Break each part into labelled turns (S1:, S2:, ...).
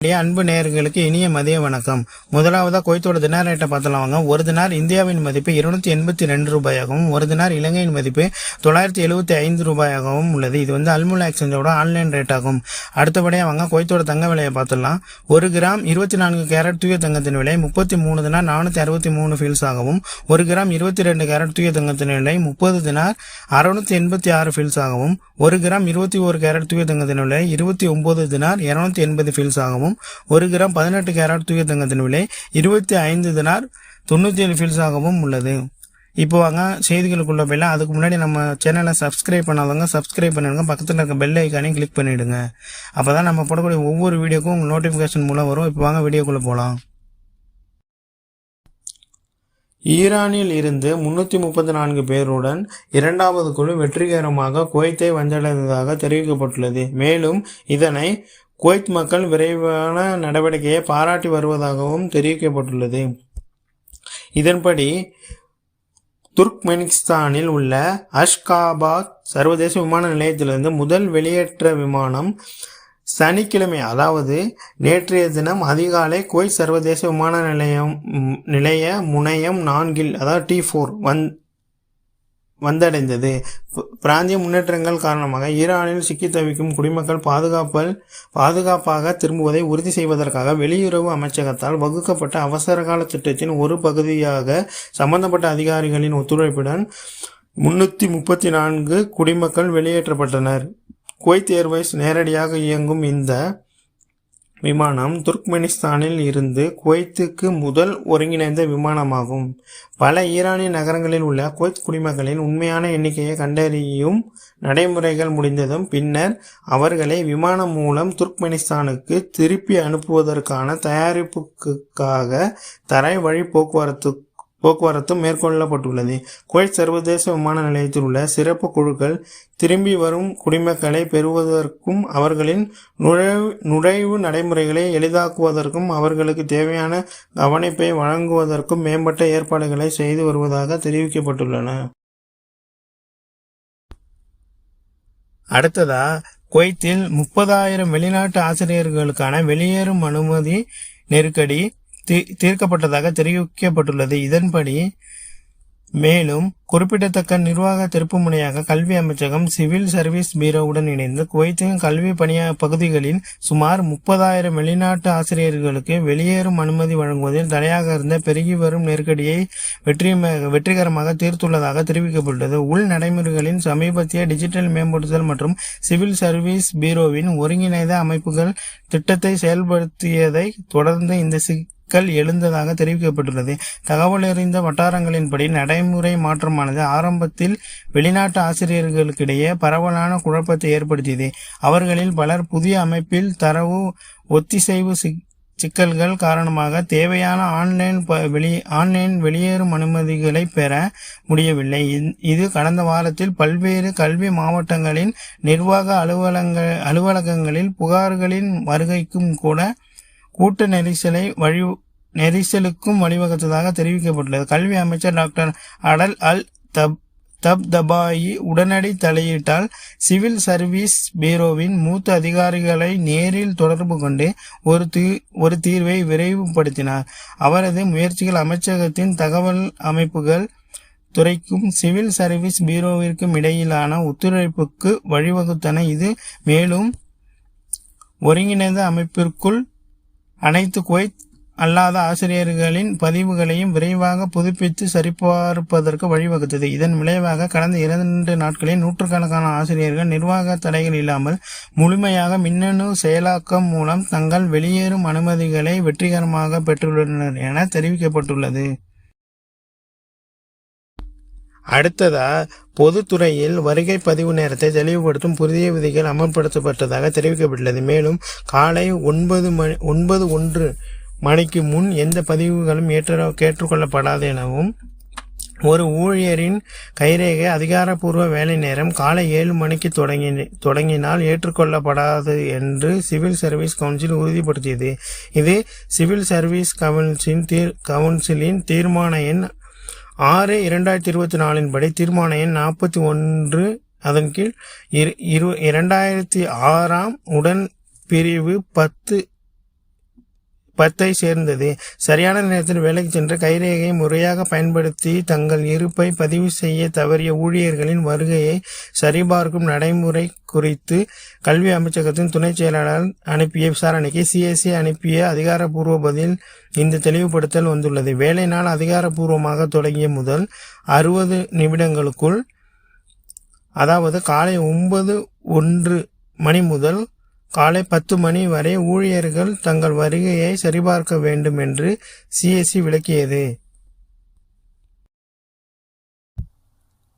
S1: என்னுடைய அன்பு நேயர்களுக்கு இனிய மதிய வணக்கம். முதலாவதா குவைத்தோட தினார் ரேட்டை பார்த்தலாம் வாங்க. ஒரு தினார் இந்தியாவின் மதிப்பு இருநூத்தி எண்பத்தி ரெண்டு ரூபாயாகவும் ஒரு தினார் இலங்கையின் மதிப்பு தொள்ளாயிரத்தி எழுபத்தி ஐந்து ரூபாயாகவும் உள்ளது. இது வந்து அல்முலா எக்ஸ்சேஞ்சோட ஆன்லைன் ரேட் ஆகும் அடுத்தபடியாக வாங்க குவைத்தோட தங்க விலையை பார்த்துடலாம் ஒரு கிராம் இருபத்தி நான்கு கேரட் தூய தங்கத்தின் விலை முப்பத்தி மூணு தினார் நானூற்றி அறுபத்தி மூணு ஃபீல்ஸ் ஆகவும் ஒரு கிராம் இருபத்தி ரெண்டு கேரட் தூய தங்கத்தின் விலை முப்பது தினார் அறுநூத்தி எண்பத்தி ஆறு ஃபீல்ஸ் ஆகவும் ஒரு கிராம் இருபத்தி ஒரு கேரட் தூய தங்கத்தின் விலை இருபத்தி ஒன்பது தினார் இருநூத்தி எண்பது ஃபீல்ஸ் ஆகவும் ஒரு கிராம் பதினெட்டு கேரட் தூய தங்கத்தின் விலை இருபத்தி ஐந்து தினார் தொண்ணூற்றி ஏழு ஃபீல்ஸாகவும் உள்ளது. இப்போ வாங்க செய்திகளுக்குள்ள போயிடலாம். அதுக்கு முன்னாடி நம்ம சேனலை சப்ஸ்கிரைப் பண்ணாதவங்க சப்ஸ்கிரைப் பண்ணிடுங்க. பக்கத்தில் இருக்க பெல் ஐக்கானையும் கிளிக் பண்ணிவிடுங்க அப்போ தான் நம்ம போடக்கூடிய ஒவ்வொரு வீடியோக்கும் உங்கள் நோட்டிஃபிகேஷன் மூலம் வரும். இப்போ வாங்க வீடியோக்குள்ளே போகலாம் ஈரானில் இருந்து முன்னூற்றி முப்பத்தி நான்கு பேருடன் இரண்டாவது குழு வெற்றிகரமாக குவைத்தை வந்தடைந்ததாக தெரிவிக்கப்பட்டுள்ளது. மேலும் இதனை குவைத் மக்கள் விரைவான நடவடிக்கையை பாராட்டி வருவதாகவும் தெரிவிக்கப்பட்டுள்ளது. இதன்படி துர்க்மெனிஸ்தானில் உள்ள அஷ்காபாத் சர்வதேச விமான நிலையத்திலிருந்து முதல் வெளியேற்ற விமானம் சனிக்கிழமை அதாவது நேற்றைய தினம் அதிகாலை குவைத் சர்வதேச விமான நிலையம் நிலைய முனையம் நான்கில் அதாவது டி ஃபோர் வந் வந்தடைந்தது. பிராந்திய முன்னேற்றங்கள் காரணமாக ஈரானில் சிக்கி தவிக்கும் குடிமக்கள் பாதுகாப்பல் பாதுகாப்பாக திரும்புவதை உறுதி செய்வதற்காக வெளியுறவு அமைச்சகத்தால் வகுக்கப்பட்ட அவசரகால திட்டத்தின் ஒரு பகுதியாக சம்பந்தப்பட்ட அதிகாரிகளின் ஒத்துழைப்புடன் முன்னூற்றி முப்பத்தி நான்கு குடிமக்கள் வெளியேற்றப்பட்டனர். குவைத் ஏர்வைஸ் நேரடியாக இயங்கும் இந்த விமானம் துர்க்மெனிஸ்தானில் இருந்து குவைத்துக்கு முதல் ஒருங்கிணைந்த விமானமாகும். பல ஈரானிய நகரங்களில் உள்ள குவைத் குடிமக்களின் உண்மையான எண்ணிக்கையை கண்டறியும் நடைமுறைகள் முடிந்ததும் பின்னர் அவர்களை விமானம் மூலம் துர்க்மெனிஸ்தானுக்கு திருப்பி அனுப்புவதற்கான தயாரிப்புக்காக தரை வழி போக்குவரத்து போக்குவரத்தும் மேற்கொள்ளப்பட்டுள்ளது. குவைத் சர்வதேச விமான நிலையத்தில் உள்ள சிறப்பு குழுக்கள் திரும்பி வரும் குடிமக்களை பெறுவதற்கும் அவர்களின் நுழைவு நுழைவு நடைமுறைகளை எளிதாக்குவதற்கும் அவர்களுக்கு தேவையான கவனிப்பை வழங்குவதற்கும் மேம்பட்ட ஏற்பாடுகளை செய்து வருவதாக தெரிவிக்கப்பட்டுள்ளன. அடுத்ததா குவைத்தில் முப்பதாயிரம் வெளிநாட்டு ஆசிரியர்களுக்கான வெளியேறும் அனுமதி நெருக்கடி தீர்க்கப்பட்டதாக தெரிவிக்கப்பட்டுள்ளது. இதன்படி மேலும் குறிப்பிடத்தக்க நிர்வாக திருப்புமுனையாக கல்வி அமைச்சகம் சிவில் சர்வீஸ் பீரோவுடன் இணைந்து குவைத்தின் கல்வி பணிய பகுதிகளில் சுமார் முப்பதாயிரம் வெளிநாட்டு ஆசிரியர்களுக்கு வெளியேறும் அனுமதி வழங்குவதில் தடையாக இருந்த பெருகி வரும் நெருக்கடியை வெற்றி வெற்றிகரமாக தீர்த்துள்ளதாக தெரிவிக்கப்பட்டுள்ளது. உள் நடைமுறைகளின் சமீபத்திய டிஜிட்டல் மேம்படுத்தல் மற்றும் சிவில் சர்வீஸ் பீரோவின் ஒருங்கிணைந்த அமைப்புகள் திட்டத்தை செயல்படுத்தியதை தொடர்ந்து இந்த சிக்கல் எழுந்ததாக தெரிவிக்கப்பட்டுள்ளது. தகவல் அறிந்த வட்டாரங்களின்படி நடைமுறை மாற்றமானது ஆரம்பத்தில் வெளிநாட்டு ஆசிரியர்களுக்கிடையே பரவலான குழப்பத்தை ஏற்படுத்தியது. அவர்களில் பலர் புதிய அமைப்பில் தரவு ஒத்திசைவு சிக்கல்கள் காரணமாக தேவையான ஆன்லைன் ப- வெளி ஆன்லைன் வெளியேறும் அனுமதிகளை பெற முடியவில்லை. இந்- இது கடந்த வாரத்தில் பல்வேறு கல்வி மாவட்டங்களின் நிர்வாக அலுவலங்கள் அலுவலகங்களில் புகார்களின் வருகைக்கும் கூட கூட்ட நெரிசலை வழி நெரிசலுக்கும் வழிவகுத்ததாக தெரிவிக்கப்பட்டுள்ளது. கல்வி அமைச்சர் டாக்டர் அடல் அல் தப் தப் தபாயி உடனடி தலையிட்டால் சிவில் சர்வீஸ் பீரோவின் மூத்த அதிகாரிகளை நேரில் தொடர்பு கொண்டு ஒரு தீ ஒரு தீர்வை விரைவுபடுத்தினார். அவரது முயற்சிகள் அமைச்சகத்தின் தகவல் அமைப்புகள் துறைக்கும் சிவில் சர்வீஸ் பீரோவிற்கும் இடையிலான ஒத்துழைப்புக்கு வழிவகுத்தன. இது மேலும் ஒருங்கிணைந்த அமைப்பிற்குள் அனைத்து குவைத் அல்லாத ஆசிரியர்களின் பதிவுகளையும் விரைவாக புதுப்பித்து சரிபார்ப்பதற்கு வழிவகுத்தது. இதன் விளைவாக கடந்த இரண்டு நாட்களில் நூற்றுக்கணக்கான ஆசிரியர்கள் நிர்வாக தடைகள் இல்லாமல் முழுமையாக மின்னணு செயலாக்கம் மூலம் தங்கள் வெளியேறும் அனுமதிகளை வெற்றிகரமாக பெற்றுள்ளனர் என தெரிவிக்கப்பட்டுள்ளது. அடுத்ததா பொதுத்துறையில் வருகை பதிவு நேரத்தை தெளிவுபடுத்தும் புதிய விதிகள் அமல்படுத்தப்பட்டதாக தெரிவிக்கப்பட்டுள்ளது. மேலும் காலை ஒன்பது மணி ஒன்பது ஒன்று மணிக்கு முன் எந்த பதிவுகளும் ஏற்ற ஏற்றுக்கொள்ளப்படாது எனவும் ஒரு ஊழியரின் கைரேகை அதிகாரப்பூர்வ வேலை நேரம் காலை ஏழு மணிக்கு தொடங்கி தொடங்கினால் ஏற்றுக்கொள்ளப்படாது என்று சிவில் சர்வீஸ் கவுன்சில் உறுதிப்படுத்தியது. இது சிவில் சர்வீஸ் கவுன்சிலின் தீர் கவுன்சிலின் தீர்மான எண் ஆறு இரண்டாயிரத்தி இருபத்தி நாலின் படி தீர்மான எண் நாற்பத்தி ஒன்று. அதன் கீழ் இரு இரு இரண்டாயிரத்தி ஆறாம் உடன் பிரிவு பத்து. பத்தை சேர்ந்தது. சரியான நேரத்தில் வேலைக்கு சென்று கைரேகையை முறையாக பயன்படுத்தி தங்கள் இருப்பை பதிவு செய்ய தவறிய ஊழியர்களின் வருகையை சரிபார்க்கும் நடைமுறை குறித்து கல்வி அமைச்சகத்தின் துணை செயலாளர் அனுப்பிய விசாரணைக்கு சிஎஸ்சி அனுப்பிய அதிகாரப்பூர்வ பதில் இந்த தெளிவுபடுத்தல் வந்துள்ளது. வேலை நாள் அதிகாரப்பூர்வமாக தொடங்கிய முதல் அறுபது நிமிடங்களுக்குள் அதாவது காலை ஒன்பது ஒன்று மணி முதல் காலை பத்து மணி வரை ஊழியர்கள் தங்கள் வருகையை சரிபார்க்க வேண்டும் என்று சிஎஸ்சி விளக்கியது.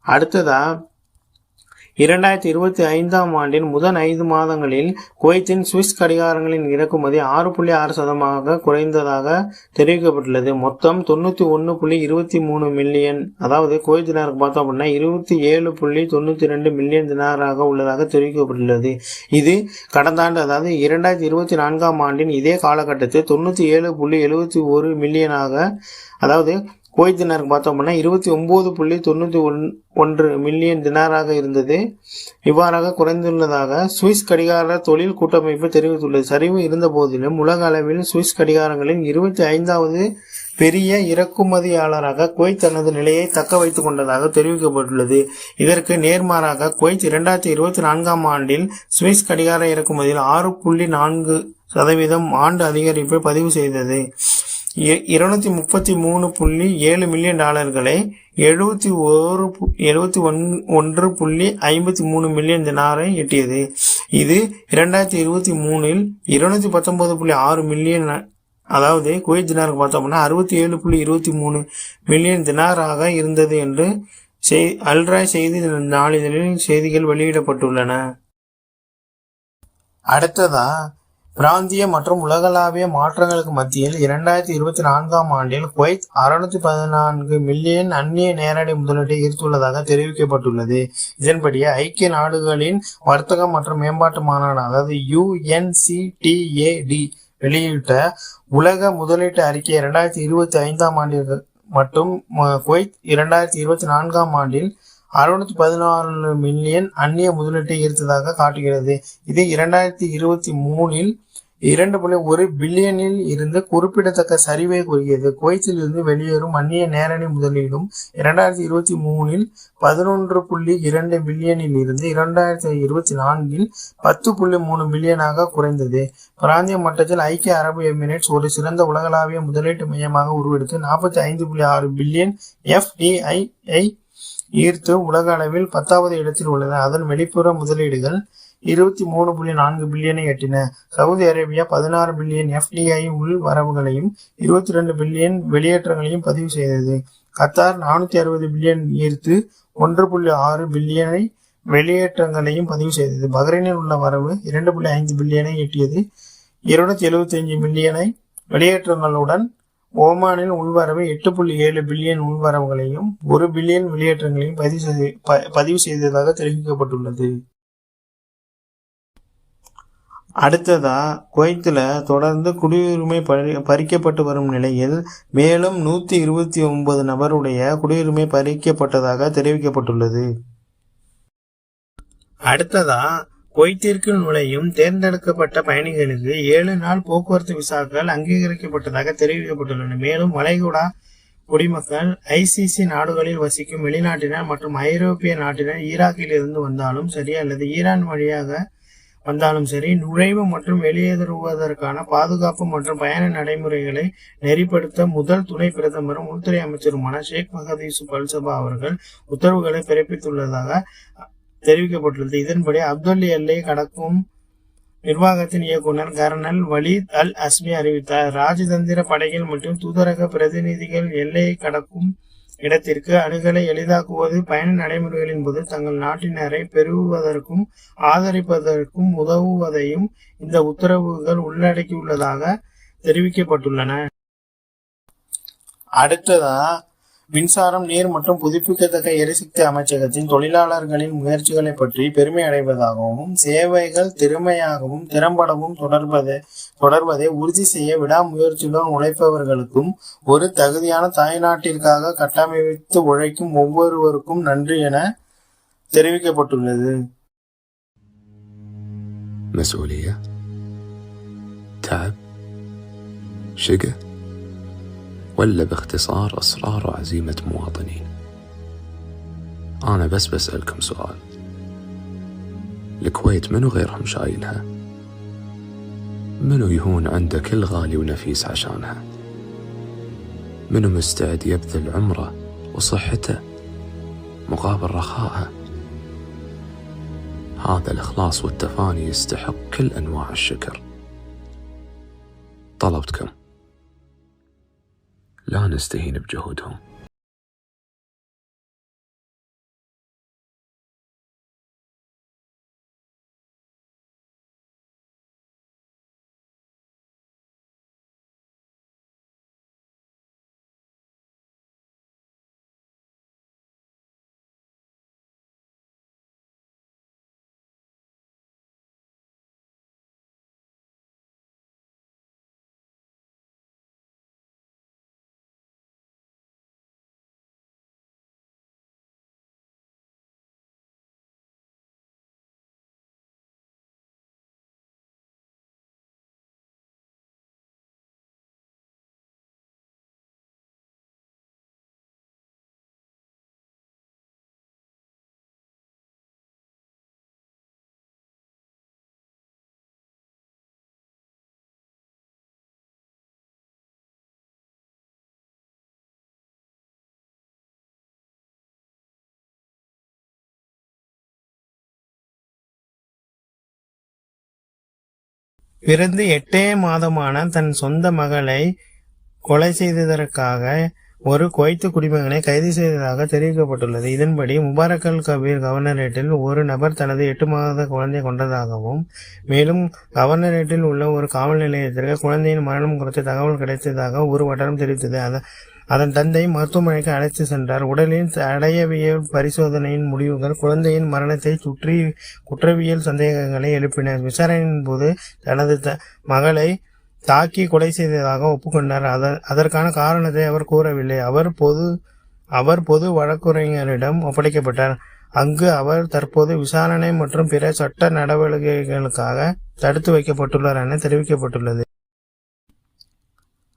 S1: அடுத்ததா இரண்டாயிரத்தி இருபத்தி ஐந்தாம் ஆண்டின் முதல் ஐந்து மாதங்களில் குவைத்தின் சுவிஸ் கடிகாரங்களின் இறக்குமதி ஆறு புள்ளி ஆறு சதமாக குறைந்ததாக தெரிவிக்கப்பட்டுள்ளது. மொத்தம் தொண்ணூற்றி ஒன்று புள்ளி இருபத்தி மூணு மில்லியன் அதாவது குவைத் தினாருக்கு பார்த்தோம் அப்படின்னா இருபத்தி ஏழு புள்ளி தொண்ணூற்றி ரெண்டு மில்லியன் தினாராக உள்ளதாக தெரிவிக்கப்பட்டுள்ளது. இது கடந்த ஆண்டு அதாவது இரண்டாயிரத்தி இருபத்தி நான்காம் ஆண்டின் இதே காலகட்டத்தில் தொண்ணூற்றி ஏழு புள்ளி எழுபத்தி ஒரு மில்லியனாக அதாவது குவைத் தினாருக்கு பார்த்தோம் அப்படின்னா இருபத்தி ஒம்பது புள்ளி தொண்ணூற்றி ஒன் ஒன்று மில்லியன் தினாராக இருந்தது. இவ்வாறாக குறைந்துள்ளதாக சுவிஸ் கடிகார தொழில் கூட்டமைப்பு தெரிவித்துள்ளது. சரிவு இருந்த போதிலும் உலக அளவில் சுவிஸ் கடிகாரங்களின் இருபத்தி ஐந்தாவது பெரிய இறக்குமதியாளராக குவைத் தனது நிலையை தக்க வைத்துக் கொண்டதாக தெரிவிக்கப்பட்டுள்ளது. இதற்கு நேர்மாறாக குவைத் இரண்டாயிரத்தி இருபத்தி நான்காம் ஆண்டில் சுவிஸ் கடிகார இறக்குமதியில் ஆறு புள்ளி நான்கு சதவீதம் ஆண்டு அதிகரிப்பை பதிவு செய்தது. இருநூத்தி முப்பத்தி மூணு புள்ளி ஏழு மில்லியன் டாலர்களை எழுபத்தி ஒரு எழுபத்தி ஒன் ஒன்று புள்ளி ஐம்பத்தி மூணு மில்லியன் தினாரை எட்டியது. இது இரண்டாயிரத்தி இருபத்தி மூணில் இருநூத்தி பத்தொன்பது புள்ளி ஆறு மில்லியன் அதாவது குவைத் தினாருக்கு பார்த்தோம்னா அறுபத்தி ஏழு புள்ளி இருபத்தி மூணு மில்லியன் தினாராக இருந்தது என்று செய் அல்ராய் செய்தி நாளிதழில் செய்திகள் வெளியிடப்பட்டுள்ளன. அடுத்ததா பிராந்திய மற்றும் உலகளாவிய மாற்றங்களுக்கு மத்தியில் இரண்டாயிரத்தி இருபத்தி நான்காம் ஆண்டில் குவைத் அறுநூத்தி பதினான்கு மில்லியன் அந்நிய நேரடி முதலீட்டை ஈர்த்துள்ளதாக தெரிவிக்கப்பட்டுள்ளது. இதன்படி ஐக்கிய நாடுகளின் வர்த்தகம் மற்றும் மேம்பாட்டு மாநாடு அதாவது யுஎன்சிடிஏடி வெளியிட்ட உலக முதலீட்டு அறிக்கை இரண்டாயிரத்தி இருபத்தி ஐந்தாம் ஆண்டில் மற்றும் குவைத் இரண்டாயிரத்தி இருபத்தி நான்காம் ஆண்டில் அறுநூத்தி பதினாறு மில்லியன் அந்நிய முதலீட்டை ஈர்த்ததாக காட்டுகிறது. இது இரண்டாயிரத்தி இருபத்தி மூணில் இரண்டு புள்ளி ஒரு பில்லியனில் இருந்து குறிப்பிடத்தக்க சரிவை கூறியது. குவைத்தில் இருந்து வெளியேறும் அந்நிய நேரடி முதலீடும் இரண்டாயிரத்தி இருபத்தி மூணில் பதினொன்று புள்ளி இரண்டு பில்லியனில் இருந்து இரண்டாயிரத்தி இருபத்தி நான்கில் பத்து புள்ளி மூணு பில்லியனாக குறைந்தது. பிராந்திய மட்டத்தில் ஐக்கிய அரபு எமிரேட்ஸ் ஒரு சிறந்த உலகளாவிய முதலீட்டு மையமாக உருவெடுத்து நாற்பத்தி ஐந்து புள்ளி ஆறு பில்லியன் எஃப்டிஐ ஈர்த்து உலக அளவில் பத்தாவது இடத்தில் உள்ளது அதன் வெளிப்புற முதலீடுகள் இருபத்தி மூணு புள்ளி நான்கு பில்லியனை எட்டின. சவுதி அரேபியா பதினாறு பில்லியன் எஃப்டிஐ உள் வரவுகளையும் இருபத்தி ரெண்டு பில்லியன் வெளியேற்றங்களையும் பதிவு செய்தது. கத்தார் நானூத்தி அறுபது பில்லியன் ஈர்த்து ஒன்று புள்ளி ஆறு பில்லியனை வெளியேற்றங்களையும் பதிவு செய்தது. பஹ்ரைனில் உள்ள வரவு இரண்டு புள்ளி ஐந்து பில்லியனை எட்டியது. இருநூத்தி எழுபத்தி அஞ்சு மில்லியனை வெளியேற்றங்களுடன் ஓமானில் உள்வரவு எட்டு புள்ளி ஏழு பில்லியன் உள்வரவுகளையும் ஒரு பில்லியன் வெளியேற்றங்களையும் பதிவு செய்து பதிவு செய்ததாக தெரிவிக்கப்பட்டுள்ளது. அடுத்ததா குவைத்தில் தொடர்ந்து குடியுரிமை பறி பறிக்கப்பட்டு வரும் நிலையில் மேலும் நூற்றி இருபத்தி ஒன்பது நபருடைய குடியுரிமை பறிக்கப்பட்டதாக தெரிவிக்கப்பட்டுள்ளது. அடுத்ததா குவைத்திற்கு நுழையும் தேர்ந்தெடுக்கப்பட்ட பயணிகளுக்கு ஏழு நாள் போக்குவரத்து விசாக்கள் அங்கீகரிக்கப்பட்டதாக தெரிவிக்கப்பட்டுள்ளன. மேலும் வளைகுடா குடிமக்கள் ஐசிசி நாடுகளில் வசிக்கும் வெளிநாட்டினர் மற்றும் ஐரோப்பிய நாட்டினர் ஈராக்கில் இருந்து வந்தாலும் சரி அல்லது ஈரான் வழியாக வந்தாலும் சரி நுழைவு மற்றும் வெளியேறுவதற்கான பாதுகாப்பு மற்றும் பயண நடைமுறைகளை நெறிப்படுத்த முதல் துணை பிரதமரும் உள்துறை அமைச்சருமான ஷேக் மஹதீசு பல்சபா அவர்கள் உத்தரவுகளை பிறப்பித்துள்ளதாக தெரிவிக்கப்பட்டுள்ளது. இதன்படி அப்துல் எல்லை கடக்கும் நிர்வாகத்தின் இயக்குனர் கர்னல் வலீத் அல் அஸ்மி அறிவித்தார். ராஜதந்திர படைகள் மற்றும் தூதரக பிரதிநிதிகள் எல்லையை கடக்கும் இடத்திற்கு அணுகலை எளிதாக்குவது பயண நடைமுறைகளின் போது தங்கள் நாட்டினரை பெறுவதற்கும் ஆதரிப்பதற்கும் உதவுவதையும் இந்த உத்தரவுகள் உள்ளடக்கியுள்ளதாக தெரிவிக்கப்பட்டுள்ளன. அடுத்ததா மின்சாரம் நீர் மற்றும் புதுப்பிக்கத்தக்க எரிசக்தி அமைச்சகத்தின் தொழிலாளர்களின் முயற்சிகளை பற்றி பெருமை அடைவதாகவும் சேவைகள் திறமையாகவும் திறம்படவும் தொடர்பதை தொடர்வதை உறுதி செய்ய விடாமுயற்சியுடன் உழைப்பவர்களுக்கும் ஒரு தகுதியான தாய்நாட்டிற்காக கட்டமைத்து உழைக்கும் ஒவ்வொருவருக்கும் நன்றி என தெரிவிக்கப்பட்டுள்ளது
S2: مسؤولية تعب شقة ولا باختصار أسرار وعزيمة مواطنين. أنا بس بسألكم سؤال. الكويت منو غيرهم شايلها؟ منو يهون عنده كل غالي ونفيس عشانها؟ منو مستعد يبذل عمره وصحته مقابل رخائها هذا الإخلاص والتفاني يستحق كل أنواع الشكر. طلبتكم. la nistħin bġuħudhom.
S1: பிறந்து எட்டே மாதமான தன் சொந்த மகளை கொலை செய்ததற்காக ஒரு குவைத்து குடிமகனை கைது செய்ததாக தெரிவிக்கப்பட்டுள்ளது. இதன்படி முபாரக் அல் கபீர் கவர்னரேட்டில் ஒரு நபர் தனது எட்டு மாத குழந்தை கொண்டதாகவும் மேலும் கவர்னரேட்டில் உள்ள ஒரு காவல் நிலையத்திற்கு குழந்தையின் மரணம் குறித்து தகவல் கிடைத்ததாக ஒரு வட்டாரம் தெரிவித்தது. அத- அதன் தந்தை மருத்துவமனைக்கு அழைத்து சென்றார். உடலின் அடையவியல் பரிசோதனையின் முடிவுகள் குழந்தையின் மரணத்தை சுற்றி குற்றவியல் சந்தேகங்களை எழுப்பினர். விசாரணையின் போது தனது த- மகளை தாக்கி கொலை செய்ததாக ஒப்புக்கொண்டார். அத- அதற்கான காரணத்தை அவர் கூறவில்லை. அவர் பொது அவர் பொது வழக்குரைஞரிடம் ஒப்படைக்கப்பட்டார். அங்கு அவர் தற்போது விசாரணை மற்றும் பிற சட்ட நடவடிக்கைகளுக்காக தடுத்து வைக்கப்பட்டுள்ளார் என தெரிவிக்கப்பட்டுள்ளது.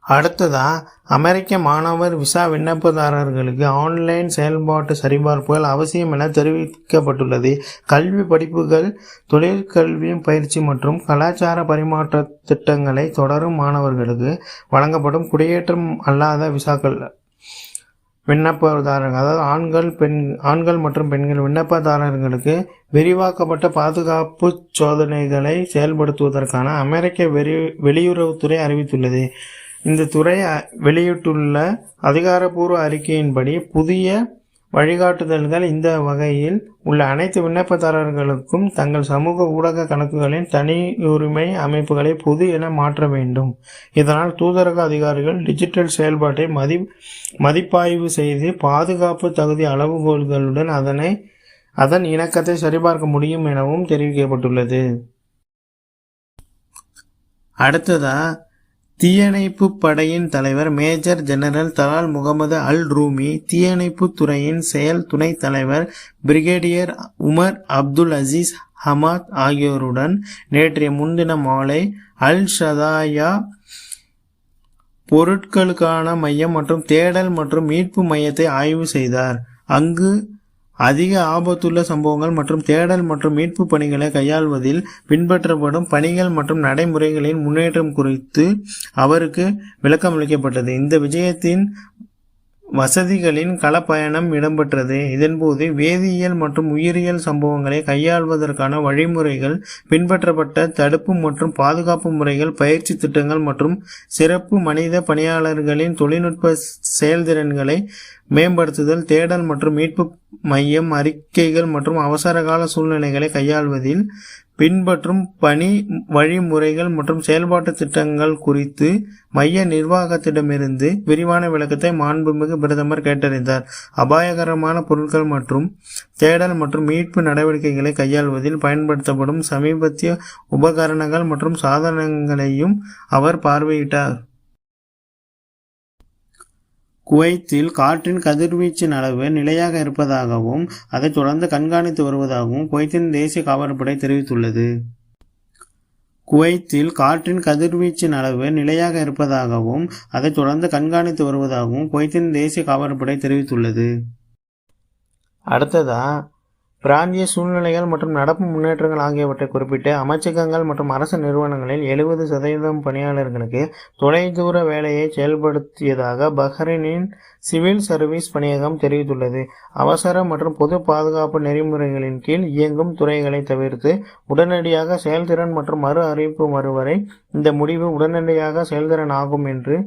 S1: அடுத்ததாக அமெரிக்க மாணவர் விசா விண்ணப்பதாரர்களுக்கு ஆன்லைன் செயல்பாட்டு சரிபார்ப்புகள் அவசியம் என தெரிவிக்கப்பட்டுள்ளது. கல்வி படிப்புகள் தொழிற்கல்வி பயிற்சி மற்றும் கலாச்சார பரிமாற்ற திட்டங்களை தொடரும் மாணவர்களுக்கு வழங்கப்படும் குடியேற்றம் அல்லாத விசாக்கள். விண்ணப்பதாரர்கள் அதாவது ஆண்கள் பெண் ஆண்கள் மற்றும் பெண்கள் விண்ணப்பதாரர்களுக்கு விரிவாக்கப்பட்ட பாதுகாப்பு சோதனைகளை செயல்படுத்துவதற்கான அமெரிக்க வெளி வெளியுறவுத்துறை அறிவித்துள்ளது. இந்த துறை வெளியிட்டுள்ள அதிகாரப்பூர்வ அறிக்கையின்படி புதிய வழிகாட்டுதல்கள் இந்த வகையில் உள்ள அனைத்து விண்ணப்பதாரர்களுக்கும் தங்கள் சமூக ஊடக கணக்குகளின் தனியுரிமை அமைப்புகளை பொது என மாற்ற வேண்டும். இதனால் தூதரக அதிகாரிகள் டிஜிட்டல் செயல்பாட்டை மதி மதிப்பாய்வு செய்து பாதுகாப்பு தகுதி அளவுகோல்களுடன் அதனை அதன் இணக்கத்தை சரிபார்க்க முடியும் எனவும் தெரிவிக்கப்பட்டுள்ளது. அடுத்ததாக தீயணைப்பு படையின் தலைவர் major general Talal Mohammed Al Rumi தீயணைப்பு துறையின் செயல் துணைத் தலைவர் brigadier Omar Abdul Aziz Hamad ஆகியோருடன் நேற்றைய முன்தின மாலை அல் ஷதாயா பொருட்களுக்கான மையம் மற்றும் தேடல் மற்றும் மீட்பு மையத்தை ஆய்வு செய்தார். அங்கு அதிக ஆபத்துள்ள சம்பவங்கள் மற்றும் தேடல் மற்றும் மீட்பு பணிகளை கையாள்வதில் பின்பற்றப்படும் பணிகள் மற்றும் நடைமுறைகளின் முன்னேற்றம் குறித்து அவருக்கு விளக்கமளிக்கப்பட்டது. இந்த விஜயத்தின் வசதிகளின் களப்பயணம் இடம்பெற்றது. இதன்போது வேதியியல் மற்றும் உயிரியல் சம்பவங்களை கையாள்வதற்கான வழிமுறைகள் பின்பற்றப்பட்ட தடுப்பு மற்றும் பாதுகாப்பு முறைகள் பயிற்சி திட்டங்கள் மற்றும் சிறப்பு மனித பணியாளர்களின் தொழில்நுட்ப செயல்திறன்களை மேம்படுத்துதல் தேடல் மற்றும் மீட்பு மையம் அறிக்கைகள் மற்றும் அவசரகால சூழ்நிலைகளை கையாள்வதில் பின்பற்றும் பணி வழிமுறைகள் மற்றும் செயல்பாட்டு திட்டங்கள் குறித்து மைய நிர்வாகத்திடமிருந்து விரிவான விளக்கத்தை மாண்புமிகு பிரதமர் கேட்டறிந்தார். அபாயகரமான பொருட்கள் மற்றும் தேடல் மற்றும் மீட்பு நடவடிக்கைகளை கையாள்வதில் பயன்படுத்தப்படும் சமீபத்திய உபகரணங்கள் மற்றும் சாதனங்களையும் அவர் பார்வையிட்டார். குவைத்தில் காற்றின் கதிர்வீச்சின் அளவு நிலையாக இருப்பதாகவும் அதை தொடர்ந்து கண்காணித்து வருவதாகவும் குவைத்தின் தேசிய காவல்படை தெரிவித்துள்ளது. குவைத்தில் காற்றின் கதிர்வீச்சின் அளவு நிலையாக இருப்பதாகவும் அதை தொடர்ந்து கண்காணித்து வருவதாகவும் குவைத்தின் தேசிய காவல்படை தெரிவித்துள்ளது. அடுத்ததா பிராந்திய சூழ்நிலைகள் மற்றும் நடப்பு முன்னேற்றங்கள் ஆகியவற்றை குறிப்பிட்டு அமைச்சகங்கள் மற்றும் அரசு நிறுவனங்களில் எழுபது சதவீதம் பணியாளர்களுக்கு தொலைதூர வேலையை செயல்படுத்தியதாக பஹ்ரைனின் சிவில் சர்வீஸ் பணியகம் தெரிவித்துள்ளது. அவசர மற்றும் பொது பாதுகாப்பு நெறிமுறைகளின் கீழ் இயங்கும் துறைகளை தவிர்த்து உடனடியாக செயல்திறன் மற்றும் மறு அறிவிப்பு வருவரை இந்த முடிவு உடனடியாக செயல்திறன் ஆகும் என்று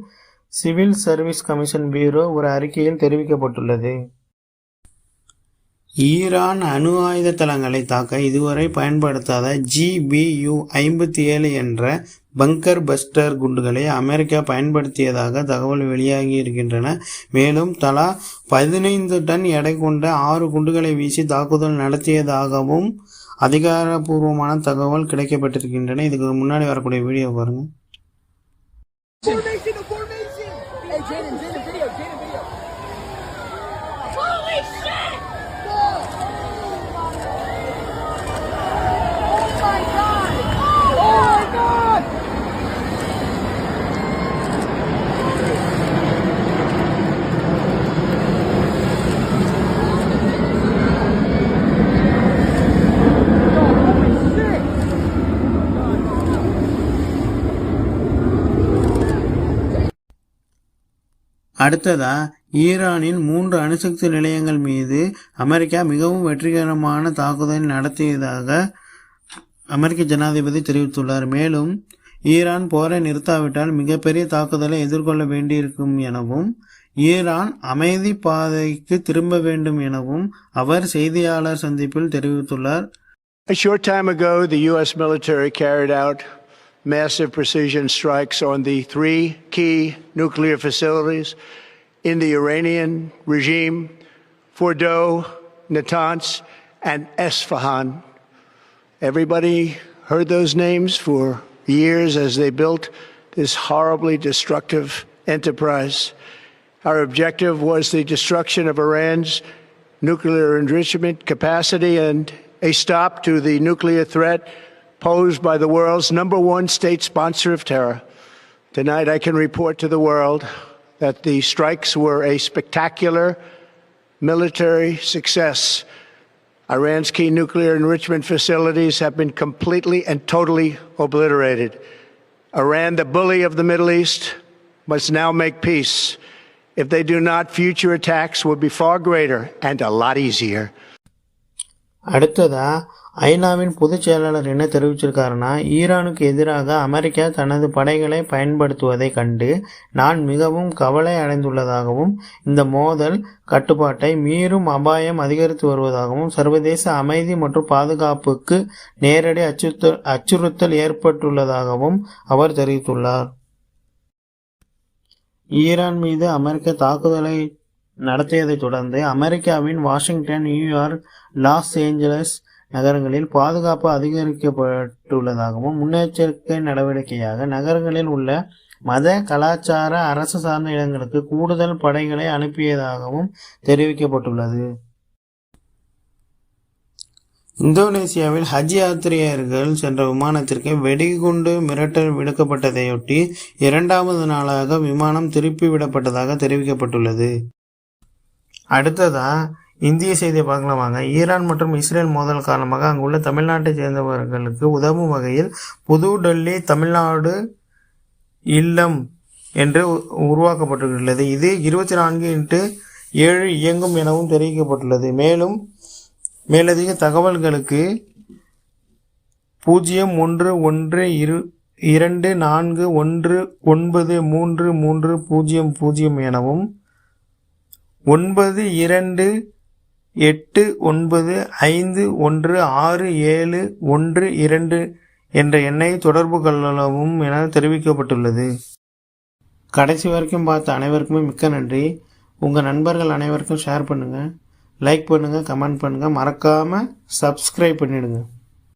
S1: சிவில் சர்வீஸ் கமிஷன் பியூரோ ஒரு அறிக்கையில் தெரிவிக்கப்பட்டுள்ளது. ஈரான் அணு ஆயுத தளங்களை தாக்க இதுவரை பயன்படுத்தாத ஜிபியு ஐம்பத்தி ஏழு என்ற பங்கர் பஸ்டர் குண்டுகளை அமெரிக்கா பயன்படுத்தியதாக தகவல் வெளியாகி இருக்கின்றன. மேலும் தலா பதினைந்து டன் எடை கொண்ட ஆறு குண்டுகளை வீசி தாக்குதல் நடத்தியதாகவும் அதிகாரப்பூர்வமான தகவல் கிடைக்கப்பட்டிருக்கின்றன. இதுக்கு முன்னாடி வரக்கூடிய வீடியோ
S3: பாருங்கள்
S1: அடுத்ததா ஈரானின் மூன்று அணுசக்தி நிலையங்கள் மீது அமெரிக்கா மிகவும் வெற்றிகரமான தாக்குதல் நடத்தியதாக அமெரிக்க ஜனாதிபதி தெரிவித்துள்ளார் மேலும் ஈரான் போரை நிறுத்தாவிட்டால் மிகப்பெரிய தாக்குதலை எதிர்கொள்ள வேண்டியிருக்கும் எனவும் ஈரான் அமைதி பாதைக்கு திரும்ப வேண்டும் எனவும் அவர் செய்தியாளர் சந்திப்பில் தெரிவித்துள்ளார்
S4: A short time ago, the U.S. military carried out massive precision strikes on the three key nuclear facilities in the Iranian regime Fordo, Natanz, and Esfahan. Everybody heard those names for years as they built this horribly destructive enterprise. Our objective was the destruction of Iran's nuclear enrichment capacity and a stop to the nuclear threat posed by the world's number one state sponsor of terror. Tonight, I can report to the world that the strikes were a spectacular military success. Iran's key nuclear enrichment facilities have been completely and totally obliterated. Iran, the bully of the Middle East, must now make peace. If they do not, future attacks will be far greater and a lot easier.
S1: அடுத்ததா ஐநாவின் பொதுச் செயலாளர் என்ன தெரிவிச்சிருக்காருன்னா ஈரானுக்கு எதிராக America தனது படைகளை பயன்படுத்துவதை கண்டு நான் மிகவும் கவலை அடைந்துள்ளதாகவும் இந்த மோதல் கட்டுப்பாட்டை மீறும் அபாயம் அதிகரித்து வருவதாகவும் சர்வதேச அமைதி மற்றும் பாதுகாப்புக்கு நேரடி அச்சுறுத்தல் அச்சுறுத்தல் ஏற்பட்டுள்ளதாகவும் அவர் தெரிவித்துள்ளார். ஈரான் மீது அமெரிக்க தாக்குதலை நடத்தியதைத் தொடர்ந்து அமெரிக்காவின் வாஷிங்டன் நியூயார்க் லாஸ் ஏஞ்சலஸ் நகரங்களில் பாதுகாப்பு அதிகரிக்கப்பட்டுள்ளதாகவும் முன்னெச்சரிக்கை நடவடிக்கையாக நகரங்களில் உள்ள மத கலாச்சார அரசு சார்ந்த இடங்களுக்கு கூடுதல் படைகளை அனுப்பியதாகவும் தெரிவிக்கப்பட்டுள்ளது. இந்தோனேசியாவில் ஹஜ் யாத்திரிகர்கள் சென்ற விமானத்திற்கு வெடிகுண்டு மிரட்டல் விடுக்கப்பட்டதையொட்டி இரண்டாவது நாளாக விமானம் திருப்பி விடப்பட்டதாக தெரிவிக்கப்பட்டுள்ளது. அடுத்ததா இந்திய செய்தியை பார்க்கலாம் வாங்க. ஈரான் மற்றும் இஸ்ரேல் மோதல் காரணமாக அங்குள்ள தமிழ்நாட்டைச் சேர்ந்தவர்களுக்கு உதவும் வகையில் புது டெல்லி தமிழ்நாடு இல்லம் என்று உருவாக்கப்பட்டுள்ளது இது இருபத்தி நான்கு இன்ட்டு ஏழு இயங்கும் எனவும் தெரிவிக்கப்பட்டுள்ளது. மேலும் மேலதிக தகவல்களுக்கு பூஜ்ஜியம் ஒன்று ஒன்று இரு இரண்டு நான்கு ஒன்று ஒன்பது மூன்று மூன்று பூஜ்ஜியம் பூஜ்ஜியம் எனவும் ஒன்பது இரண்டு எட்டு ஒன்பது ஐந்து ஒன்று ஆறு ஏழு ஒன்று இரண்டு என்ற எண்ணை தொடர்பு கொள்ளவும் என தெரிவிக்கப்பட்டுள்ளது. கடைசி வரைக்கும் பார்த்த அனைவருக்குமே மிக்க நன்றி. உங்கள் நண்பர்கள் அனைவருக்கும் ஷேர் பண்ணுங்கள் லைக் பண்ணுங்கள் கமெண்ட் பண்ணுங்கள் மறக்காமல் சப்ஸ்கிரைப் பண்ணிவிடுங்க